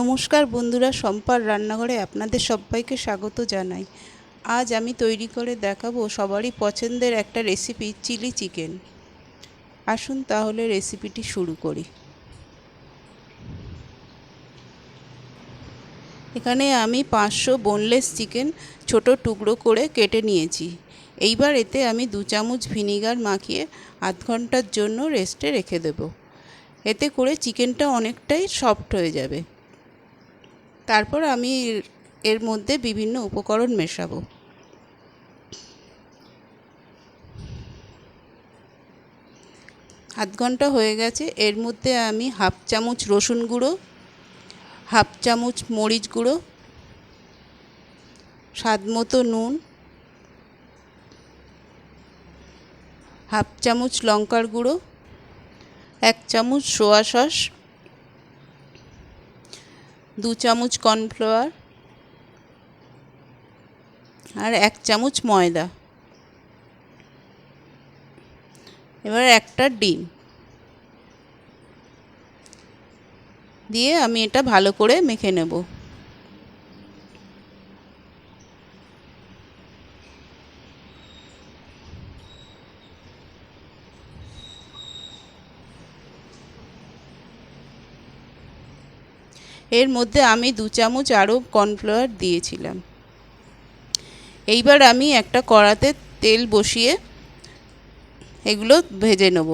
নমস্কার বন্ধুরা সম্পার রান্নাঘরে আপনাদের সবাইকে স্বাগত জানাই। আজ আমি তৈরি করে দেখাবো সবারই পছন্দের একটা রেসিপি, চিলি চিকেন। আসুন তাহলে রেসিপিটি শুরু করি। এখানে আমি পাঁচশো বোনলেস চিকেন ছোট টুকরো করে কেটে নিয়েছি। এইবার এতে আমি দু চামচ ভিনিগার মাখিয়ে আধ ঘণ্টার জন্য রেস্টে রেখে দেব। এতে করে চিকেনটা অনেকটাই সফট হয়ে যাবে। তারপর আমি এর মধ্যে বিভিন্ন উপকরণ মেশাবো। আধ ঘণ্টা হয়ে গেছে। এর মধ্যে আমি হাফ চামচ রসুন গুঁড়ো, হাফ চামচ মরিচ গুঁড়ো, স্বাদ মতো নুন, হাফ চামচ লঙ্কার গুঁড়ো, এক চামচ সোয়া সস দু চামচ কর্নফ্লাওয়ার আর এক চামচ ময়দা। এবার একটা ডিম। দিয়ে আমি এটা ভালো করে মেখে নেব। এর মধ্যে আমি দু চামচ আরও কর্নফ্লাওয়ার দিয়েছিলাম। এইবার আমি একটা কড়াতে তেল বসিয়ে এগুলো ভেজে নেব।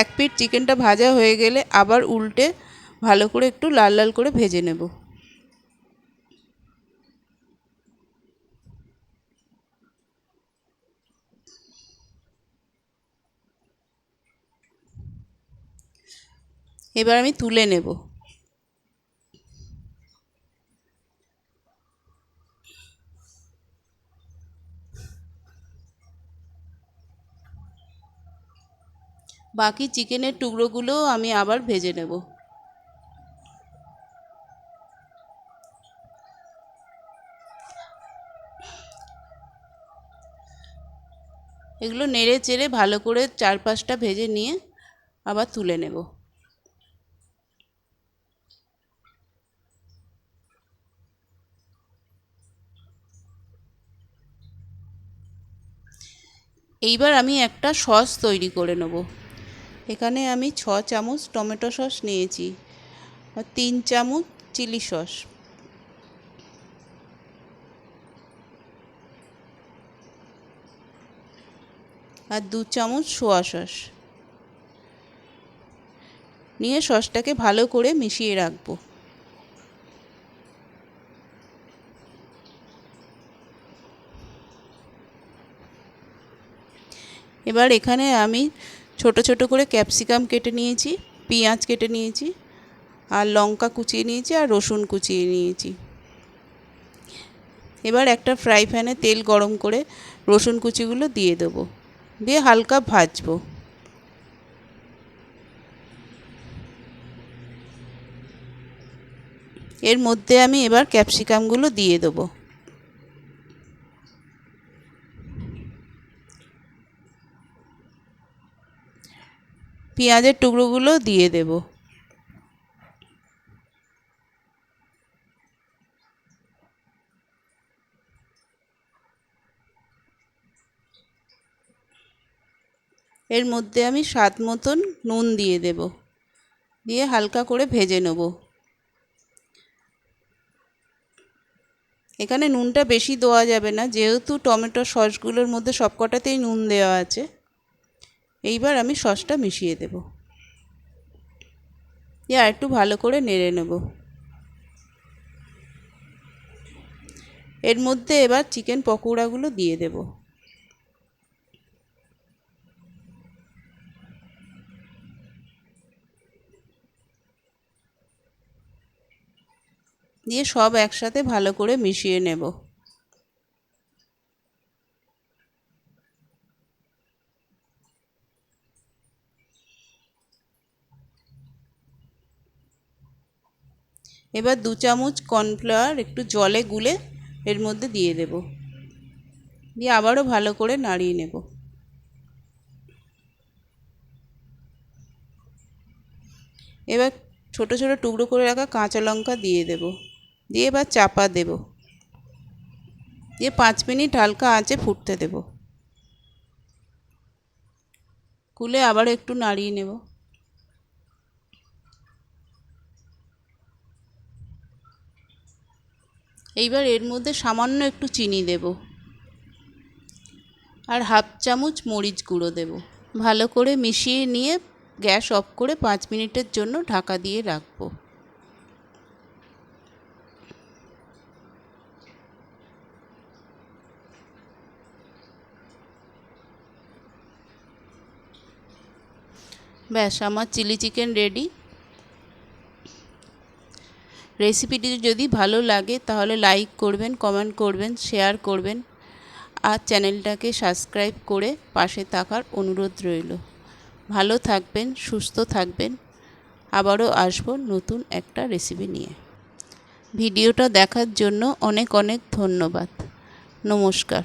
এক পিঠ চিকেনটা ভাজা হয়ে গেলে আবার উল্টে ভালো করে একটু লাল লাল করে ভেজে নেব। এবার আমি তুলে নেব। বাকি চিকেনের টুকরোগুলোও আমি আবার ভেজে নেব। এগুলো নেড়ে চেড়ে ভালো করে চার পাঁচটা ভেজে নিয়ে আবার তুলে নেব। এইবার আমি একটা সস তৈরি করে নেব। এখানে আমি ছ চামচ টমেটো সস নিয়েছি আর তিন চামচ চিলি সস। আর দু চামচ সোয়া সস। নিয়ে সসটাকে ভালো করে মিশিয়ে রাখব। এবার এখানে আমি ছোট ছোট করে ক্যাপসিকাম কেটে নিয়েছি, পেঁয়াজ কেটে নিয়েছি, আর লঙ্কা কুচিয়ে নিয়েছি, আর রসুন কুচিয়ে নিয়েছি। এবার একটা ফ্রাই প্যানে তেল গরম করে রসুন কুচিগুলো দিয়ে দেবো, দিয়ে হালকা ভাজবো। এর মধ্যে আমি এবার ক্যাপসিকামগুলো দিয়ে দেবো। পেঁয়াজের টুকরোগুলো দিয়ে দেব। এর মধ্যে আমি স্বাদ মতন নুন দিয়ে দেব। দিয়ে হালকা করে ভেজে নেব। এখানে নুনটা বেশি দেওয়া যাবে না, যেহেতু টমেটো সসগুলোর মধ্যে সবকটাতেই নুন দেওয়া আছে। এইবার আমি সসটা মিশিয়ে দেব। দিয়ে আর একটু ভালো করে নেড়ে নেব। এর মধ্যে এবার চিকেন পকোড়াগুলো দিয়ে দেব। দিয়ে সব একসাথে ভালো করে মিশিয়ে নেব। এবার দু চামচ কর্নফ্লাওয়ার একটু জলে গুলে এর মধ্যে দিয়ে দেব। দিয়ে আবারও ভালো করে নাড়িয়ে নেব। এবার ছোট ছোট টুকরো করে রাখা কাঁচা লঙ্কা দিয়ে দেব। দিয়ে এবার চাপা দেব। দিয়ে পাঁচ মিনিট হালকা আঁচে ফুটতে দেব। কুলে আবার একটু নাড়িয়ে নেব। এইবার এর মধ্যে সামান্য একটু চিনি দেব। আর হাফ চামচ মরিচ গুঁড়ো দেব। ভালো করে মিশিয়ে নিয়ে গ্যাস অফ করে পাঁচ মিনিটের জন্য ঢাকা দিয়ে রাখব। ব্যাস, আমার চিলি চিকেন রেডি। রেসিপিটি যদি ভালো লাগে, তাহলে লাইক করবেন কমেন্ট করবেন শেয়ার করবেন। আর চ্যানেলটাকে সাবস্ক্রাইব করে পাশে থাকার অনুরোধ রইল। ভালো থাকবেন, সুস্থ থাকবেন। আবারও আসব নতুন একটা রেসিপি নিয়ে। ভিডিওটা দেখার জন্য অনেক অনেক ধন্যবাদ। নমস্কার।